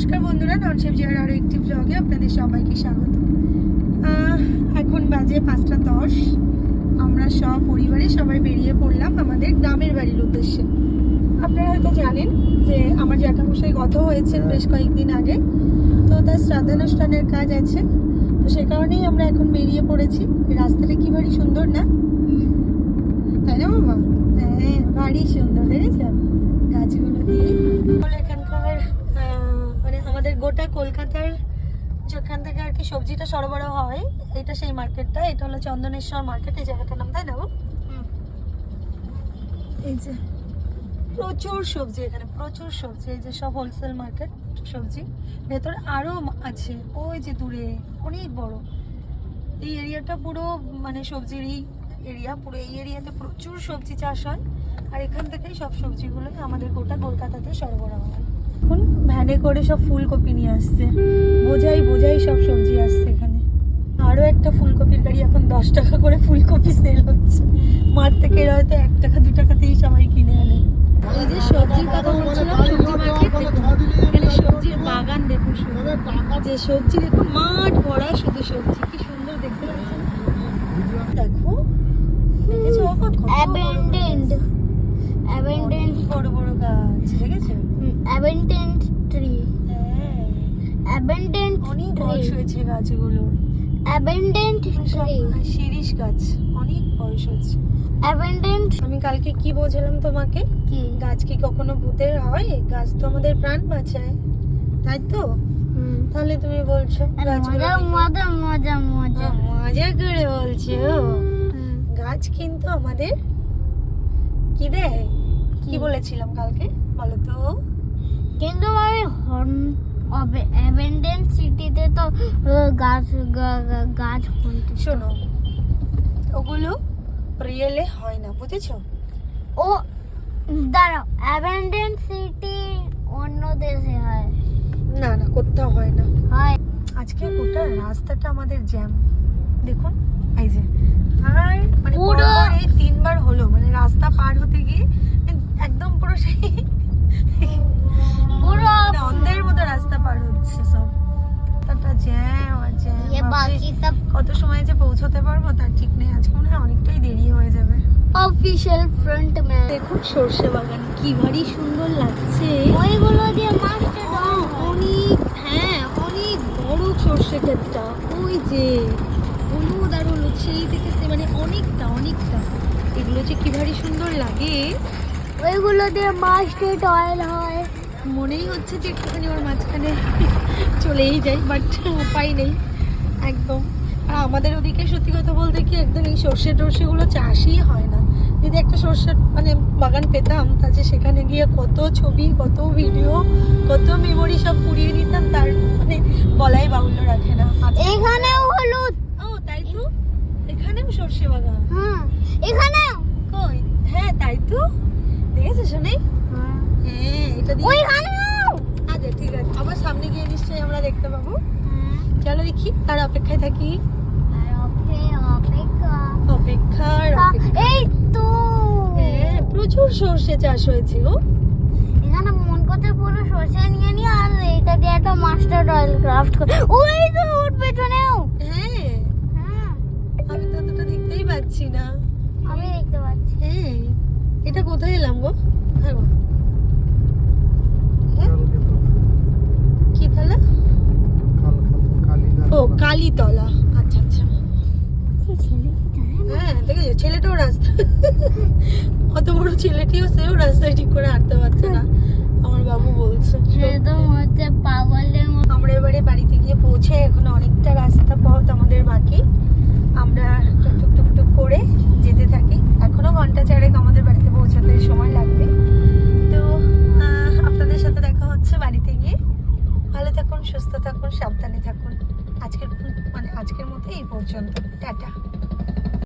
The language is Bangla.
নমস্কার বন্ধুরা ননশেপ জিয়ার আরও একটি ব্লগে আপনাদের সবাইকে স্বাগত। এখন বাজে পাঁচটা দশ। আমরা সব পরিবারে সবাই বেরিয়ে পড়লাম আমাদের গ্রামের বাড়ির উদ্দেশ্যে। আপনারা হয়তো জানেন যে আমার জ্যাঠামশাই গত হয়েছেন বেশ কয়েকদিন আগে। তো তার শ্রাদ্ধানুষ্ঠানের কাজ আছে। তো সে কারণেই আমরা এখন বেরিয়ে পড়েছি। রাস্তাটা কি ভারী সুন্দর না? তাই না বাবা হ্যাঁ ভারী সুন্দর দেখেছ গাছগুলো দিয়ে হলো এখানকার আহ, মানে গোটা কলকাতার যেখান থেকে আর কি সবজিটা সরবরাহ হয় এটা সেই মার্কেটটা এটা হলো চন্দনেশ্বর মার্কেট এই জায়গাটার নাম তাই না? এই যে প্রচুর সবজি এখানে প্রচুর সবজি এই যে সব হোলসেল মার্কেট সবজি। ভেতর আরও আছে ওই যে দূরে অনেক বড়। এই এরিয়াটা পুরো মানে সবজিরই এরিয়া পুরো এই এরিয়াতে প্রচুর সবজি চাষ হয়। আর এখান থেকেই সব সবজিগুলো আমাদের গোটা কলকাতাতে সরবরাহ হয়। ভ্যানে করে সব ফুলকপি নিয়ে আসছে। বোঝাই বোঝাই সব সবজি আসছে এখানে। আরও একটা ফুলকপির গাড়ি এখন দশ টাকা করে ফুলকপি সেল হচ্ছে। মাঠ থেকে এরা হয়তো এক টাকা দু টাকাতেই সবাই কিনে আনে। এই যে সবজির কথা বলছিলাম সবজি মার্কেট এখানে সবজির বাগান দেখুন। যে সবজি দেখুন মাঠ ভরা শুধু সবজি। কি সুন্দর দেখতে পাচ্ছেন দেখো দেখেছ? বাবা? বড় বড় গাছ। abandoned tree হ্যাঁ abandoned অনেক বয়স হয়েছে গাছগুলোর abandoned সব tree. শিরিষ গাছ। অনেক বয়স হচ্ছে abandoned আমি কালকে কি বোঝালাম তোমাকে? কি? গাছ কি কখনো ভূতের হয়? গাছ তো আমাদের প্রাণ বাঁচায়। তাই তো। তাহলে তুমি বলছো গাছগুলো মজা মজা মজা মজা। মজা করে বলছো। গাছ কিন্তু আমাদের কি দেয়? কি কি? বলেছিলাম কালকে? বলো তো। কিন্তু আমি হর্ন গাছ গাছ শোনো ওগুলো রিয়েলে হয় না বুঝেছ? ও দাঁড়াও abandoned সিটি অন্য দেশে হয়। না না কোথাও হয় না। হয়। আজকে গোটা রাস্তাটা আমাদের জ্যাম দেখুন এই যে আর মানে পুরো- এই তিনবার হলো মানে রাস্তা পার হতে গিয়ে সময় যে পৌঁছতে পারব তার ঠিক নেই। আজকে মনে হয় অনেকটাই দেরি হয়ে যাবে। অফিসিয়াল ফ্রন্ট ম্যান দেখুন সর্ষে বাগান কি ভারী সুন্দর লাগছে। ওইগুলো দিয়ে মাছটা অনেক হ্যাঁ অনেক বড় সর্ষে ক্ষেতটা। ওই যে হলুদ আর হলুদ সেই থেকে মানে অনেকটা অনেকটা। এগুলো যে কি ভারী সুন্দর লাগে। ওইগুলো দিয়ে মাস্টার্ড অয়েল হয়। মনেই হচ্ছে যে একটুখানি ওর মাঝখানে চলেই যাই বাট উপায় নেই। একদম। আমাদের ওদিকে সত্যি কথা বলতে কি একদম এই সর্ষে টর্ষেগুলো চাষই হয় না। যদি একটা সর্ষের মানে বাগান পেতাম তাহলে সেখানে গিয়ে কত ছবি কত ভিডিও কত মেমোরি সব পুড়িয়ে নিতাম তার মানে বলাই বাহুল্য রাখে না। এখানেও হলুদ। ও তাই তো? এখানেও সর্ষে বাগান। হ্যাঁ এখানেও? কই? হ্যাঁ তাই তো। দেখেছ শুনে? হ্যাঁ। এটা দিয়ে ওইখানেও আচ্ছা ঠিক আছে আবার সামনে গিয়ে নিশ্চয়ই আমরা দেখতে পাবো চলো দেখি তার অপেক্ষায় থাকি। অপেক্ষা। অপেক্ষার অপেক্ষা। এই তো। হ্যাঁ প্রচুর সর্ষে চাষ হয়েছে গো। এখানে মন করতে পুরো সরষে নিয়ে নিয়ে আর এটা দিয়ে একটা মাস্টার্ড অয়েল ক্রাফট করে ওই তো ওর পেছনেও। হ্যাঁ হ্যাঁ। আমি তো অতটা দেখতেই পাচ্ছি না। আমি দেখতে পাচ্ছি। হ্যাঁ এটা কোথায় এলাম গো? হ্যাঁ গো হ্যাঁ? কি তাহলে ও কালীতলা। আচ্ছা আচ্ছা। ছেলেটা, হ্যাঁ। দেখেছ? ছেলেটাও রাস্তা। অত বড় ছেলেটিও সেও রাস্তায় ঠিক করে হাঁটতে পারছে না আমার বাবু বলছে। আমরা এবারে বাড়িতে গিয়ে পৌঁছে এখন অনেকটা রাস্তা পথ আমাদের এই পর্যন্ত টাটা।